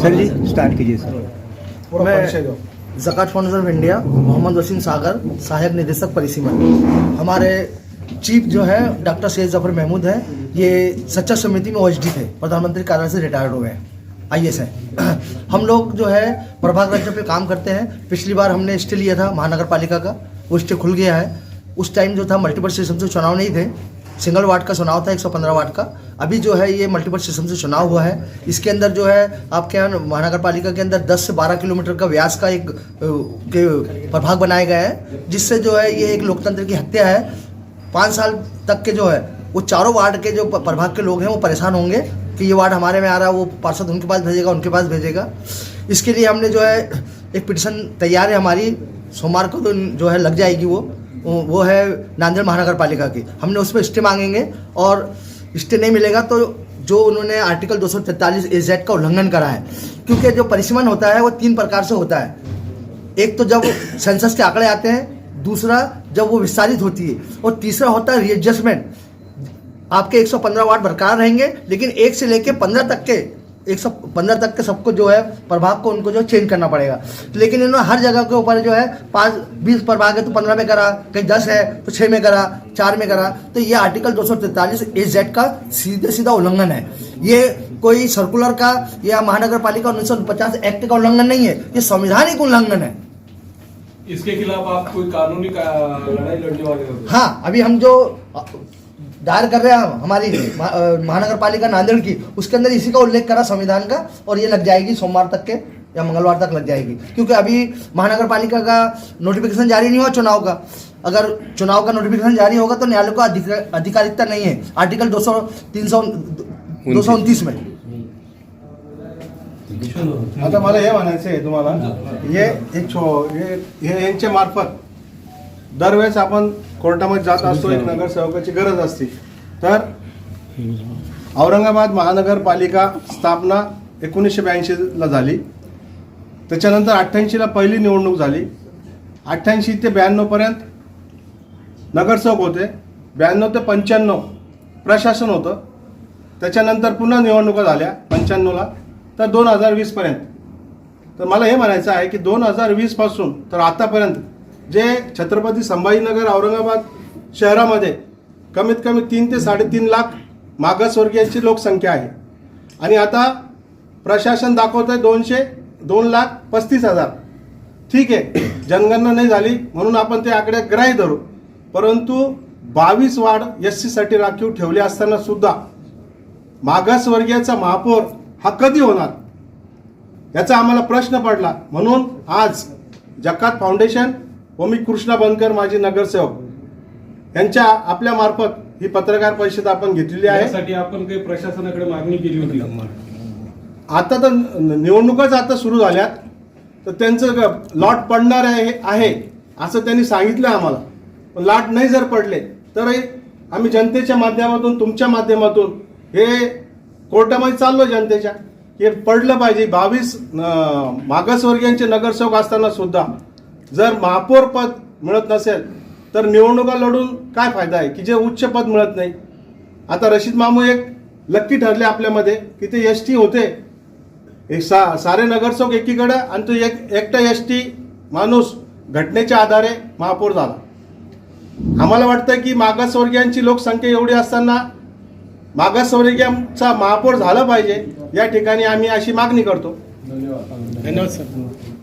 Start कीजिए sir मैं Zakat Foundation of India Mohammad Wasim Sagar सहायक निदेशक परिसीमन। हमारे चीफ जो है डॉक्टर सैद ज़फ़र महमूद है। ये सच्चा समिति में ओएचडी थे प्रधानमंत्री कार्यालय से रिटायर्ड हुए हैं। आई हैं हम लोग जो है प्रभाग राज्य पे काम करते हैं। पिछली बार हमने स्टे लिया था महानगर पालिका का वो स्टे खुल गया है। उस टाइम जो था मल्टीपल सिस्टम से चुनाव नहीं थे। सिंगल वार्ड का चुनाव था 115 वार्ड का। अभी जो है ये मल्टीपल सिस्टम से चुनाव हुआ है। इसके अंदर जो है आपके यहाँ महानगर पालिका के अंदर 10 से 12 किलोमीटर का व्यास का एक के प्रभाग बनाए गए हैं, जिससे जो है ये एक लोकतंत्र की हत्या है। पाँच साल तक के जो है, वो चारों वार्ड के जो प्रभाग के लोग हैं, वो परेशान होंगे कि ये वार्ड हमारे में आ रहा है, वो पार्षद उनके पास भेजेगा, उनके पास भेजेगा। इसके लिए हमने जो है, एक पिटिशन तैयार है हमारी। सोमवार को तो जो है लग जाएगी वो। वो है नांदेड़ महानगर पालिका की। हमने उस पर स्टे मांगेंगे और स्टे नहीं मिलेगा तो जो उन्होंने आर्टिकल दो सौ तैंतालीस एजेड का उल्लंघन करा है, क्योंकि जो परिसीमन होता है वो तीन प्रकार से होता है। एक तो जब सेंसस के आंकड़े आते हैं, दूसरा जब वो विस्तारित होती है, और तीसरा होता है रीएडजस्टमेंट आपके 115 वार्ड बरकरार रहेंगे, लेकिन एक से लेके 15 तक के 115 तक के सबको जो है प्रभाग को उनको जो चेंज करना पड़ेगा। लेकिन इन्होंने हर जगह के ऊपर जो है पाँच बीस प्रभाग है तो पंद्रह में करा कहीं दस है तो छः में करा चार में करा। तो ये आर्टिकल दो सौ तैंतालीस ए जेड का सीधे सीधा उल्लंघन है। ये कोई सर्कुलर का या महानगर पालिका उन्नीस सौ पचास एक्ट का उल्लंघन नहीं है ये संविधानिक उल्लंघन है। इसके खिलाफ आप कोई कानूनी का लड़ाई लड़ने वाले हाँ अभी हम जो दायर कर रहे हैं हमारी महानगर पालिका नांदेड़ की उसके अंदर इसी का उल्लेख करा संविधान का और ये लग जाएगी सोमवार तक के या मंगलवार तक लग जाएगी। क्योंकि अभी महानगर पालिका का नोटिफिकेशन जारी नहीं हुआ चुनाव का। अगर चुनाव का नोटिफिकेशन जारी होगा तो न्यायालय को अधिकारिकता नहीं है। आर्टिकल दो सौ तीन सौ दो सौ उनतीस में। आता मला हे म्हणायचं आहे तुम्हाला हे। एक छो हे हे यांच्या मार्फत। दरवेळेस आपण कोर्टामध्ये जात असतो एक नगरसेवकाची गरज असते. तर औरंगाबाद महानगरपालिका स्थापना एकोणीसशे ब्याऐंशीला झाली. त्याच्यानंतर अठ्ठ्याऐंशीला पहिली निवडणूक झाली. अठ्ठ्याऐंशी ते ब्याण्णवपर्यंत नगरसेवक होते. ब्याण्णव ते पंच्याण्णव प्रशासन होतं. त्याच्यानंतर पुन्हा निवडणुका झाल्या पंच्याण्णवला. तर दोन हजार वीसपर्यंत तर मला हे म्हणायचं आहे की दोन हजार वीसपासून तर आतापर्यंत जे छत्रपती संभाजीनगर औरंगाबाद शहरामध्ये कमीत कमी तीन ते साडेतीन लाख मागासवर्गीयांची लोकसंख्या आहे. आणि आता प्रशासन दाखवत आहे दोनशे दोन लाख पस्तीस हजार. ठीक आहे जनगणना नाही झाली म्हणून आपण ते आकडे ग्राही धरू. परंतु बावीस वाढ एस सीसाठी राखीव ठेवले असताना सुद्धा मागासवर्गीयाचा महापौर हा कधी होणार? याचा आम्हाला प्रश्न पडला. म्हणून आज जकात फाउंडेशन व मी कृष्णा बनकर माजी नगरसेवक यांच्या आपल्या मार्फत ही पत्रकार परिषद आपण घेतलेली आहे. यासाठी आपण काही प्रशासनाकडे मागणी केली होती. आता तर निवडणुकाच आता सुरू झाल्यात तर त्यांचं लॉट पडणार आहे आहे असं त्यांनी सांगितलं आम्हाला. पण लाट नाही जर पडले तर आम्ही जनतेच्या माध्यमातून तुमच्या माध्यमातून हे कोर्टामध्ये चाललो जनतेच्या. हे पडलं पाहिजे. बावीस मागासवर्गीयांचे नगरसेवक असताना सुद्धा जर महापौर पद मिळत नसेल तर निवडणुका लढून काय फायदा आहे? की जे उच्च पद मिळत नाही. आता रशीद मामू एक लक्की ठरले आपल्यामध्ये की ते एस टी होते. एक सा सारे नगरसेवक एकीकडे आणि तो एक एकटा एस टी माणूस घटनेच्या आधारे महापौर झाला. आम्हाला वाटतं की मागासवर्गीयांची लोकसंख्या एवढी असताना मागासवर्गीयांचा महापौर झाला पाहिजे या ठिकाणी आम्ही अशी मागणी करतो. धन्यवाद. धन्यवाद सर.